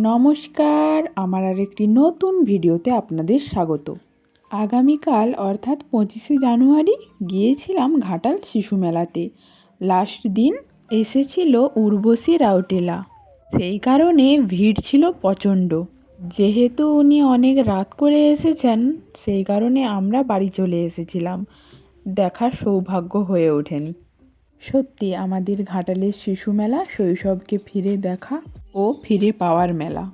নমস্কার, আমার আরেকটি নতুন ভিডিওতে আপনাদের স্বাগত। আগামীকাল, অর্থাৎ পঁচিশে জানুয়ারি, গিয়েছিলাম ঘাটাল শিশু মেলাতে। লাস্ট দিন এসেছিল উর্বশী রাউটেলা। সেই কারণে ভিড় ছিল প্রচণ্ড। যেহেতু উনি অনেক রাত করে এসেছেন, সেই কারণে আমরা বাড়ি চলে এসেছিলাম। দেখার সৌভাগ্য হয়ে ওঠেনি। সত্যি আমাদের ঘাটালের শিশু মেলা, শৈশবকে ফিরে দেখা ও ফিরে পাওয়ার মেলা।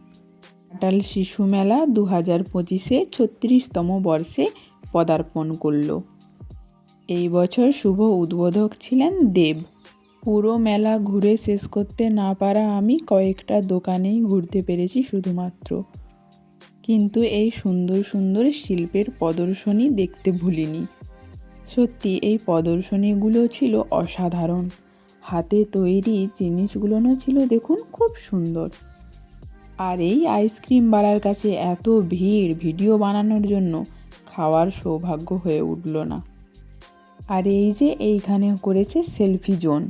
ঘাটাল শিশু মেলা দু হাজার পঁচিশে ছত্রিশতম বর্ষে পদার্পণ করল। এই বছর শুভ উদ্বোধক ছিলেন দেব। পুরো মেলা ঘুরে শেষ করতে না পারা আমি কয়েকটা দোকানেই ঘুরতে পেরেছি শুধুমাত্র। কিন্তু এই সুন্দর সুন্দর শিল্পের প্রদর্শনী দেখতে ভুলিনি। সত্যি এই প্রদর্শনীগুলো ছিল অসাধারণ। হাতে তৈরি জিনিসগুলোও ছিল দেখুন খুব সুন্দর। আর এই আইসক্রিমওয়ালার কাছে এত ভিড় ভিডিও বানানোর জন্য খাওয়ার সৌভাগ্য হয়ে উঠল না। আর এই যে এইখানে করেছে সেলফি জোন।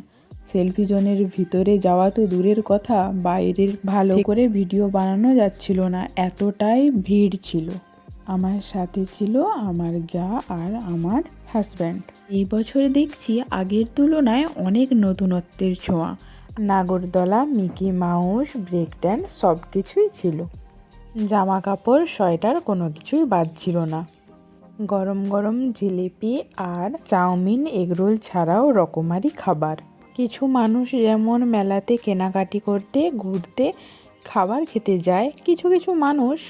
সেলফি জোনের ভিতরে যাওয়া তো দূরের কথা বাইরের ভালো করে ভিডিও বানানো যাচ্ছিল না এতটাই ভিড় ছিল। আমার সাথে ছিল আমার যা আর আমার হাজব্যান্ড এই বছর দেখছি আগের তুলনায় অনেক নতুনত্বের ছোঁয়া। নাগরদোলা, মিকি মাউস ব্রেক ড্যান্স সব কিছুই ছিল। জামা কাপড় সোয়েটার কোনো কিছুই বাদ ছিল না। গরম গরম জিলিপি আর চাউমিন এগরোল ছাড়াও রকমারি খাবার। কিছু মানুষ যেমন মেলাতে, কেনাকাটি করতে, ঘুরতে খাবার খেতে যায়, কিছু কিছু মানুষ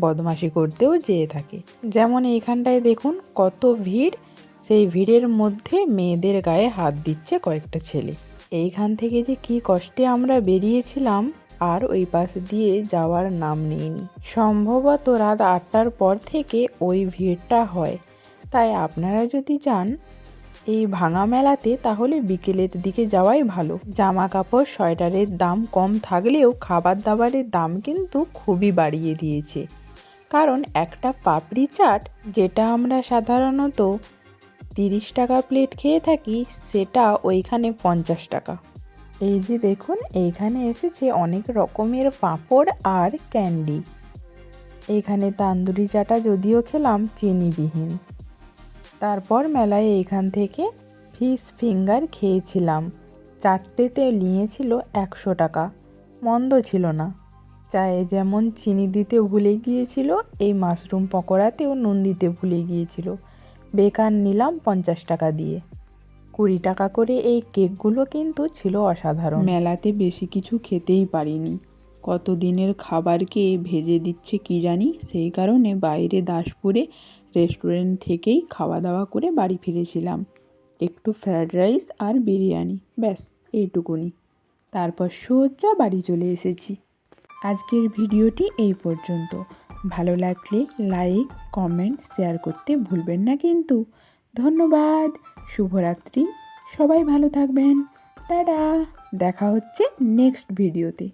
বদমাশি করতেও যেয়ে থাকে। যেমন এইখানটায় দেখুন কত ভিড়। সেই ভিড়ের মধ্যে মেয়েদের গায়ে হাত দিচ্ছে কয়েকটা ছেলে। এইখান থেকে যে কি কষ্টে আমরা বেরিয়েছিলাম, আর ওই পাশ দিয়ে যাওয়ার নাম নেইনি। সম্ভবত রাত আটটার পর থেকে ওই ভিড়টা হয়। তাই আপনারা যদি যান এই ভাঙা মেলাতে তাহলে বিকেলের দিকে যাওয়াই ভালো। জামা কাপড় সোয়েটারের দাম কম থাকলেও খাবার দাবারের দাম কিন্তু খুবই বাড়িয়ে দিয়েছে। কারণ একটা পাপড়ি চাট, যেটা আমরা সাধারণত তিরিশ টাকা প্লেট খেয়ে থাকি, সেটা ওইখানে পঞ্চাশ টাকা। এই যে দেখুন, এইখানে এসেছে অনেক রকমের পাঁপড় আর ক্যান্ডি। এখানে তান্দুরি চাটা যদিও খেলাম, চিনিবিহীন। তারপর মেলায় এইখান থেকে ফিশ ফিঙ্গার খেয়েছিলাম। চারটেতে নিয়েছিল একশো টাকা। মন্দ ছিল না। চায়ে যেমন চিনি দিতে ভুলে গিয়েছিল, এই মাশরুম পকোড়াতেও নুন দিতে ভুলে গিয়েছিল। বেকার নিলাম পঞ্চাশ টাকা দিয়ে। কুড়ি টাকা করে এই কেকগুলো কিন্তু ছিল অসাধারণ। মেলাতে বেশি কিছু খেতেই পারিনি। কত দিনের খাবারকে ভেজে দিচ্ছে কি জানি, সেই কারণে বাইরে দাসপুরে রেস্টুরেন্ট থেকেই খাওয়া দাওয়া করে বাড়ি ফিরেছিলাম। একটু ফ্রায়েড রাইস আর বিরিয়ানি, ব্যাস, এইটুকুনি। তারপর সোজা বাড়ি চলে এসেছি। আজকের ভিডিওটি এই পর্যন্ত। ভালো লাগলে লাইক কমেন্ট শেয়ার করতে ভুলবেন না কিন্তু। ধন্যবাদ, শুভরাত্রি। সবাই ভালো থাকবেন। টাটা, দেখা হচ্ছে নেক্সট ভিডিওতে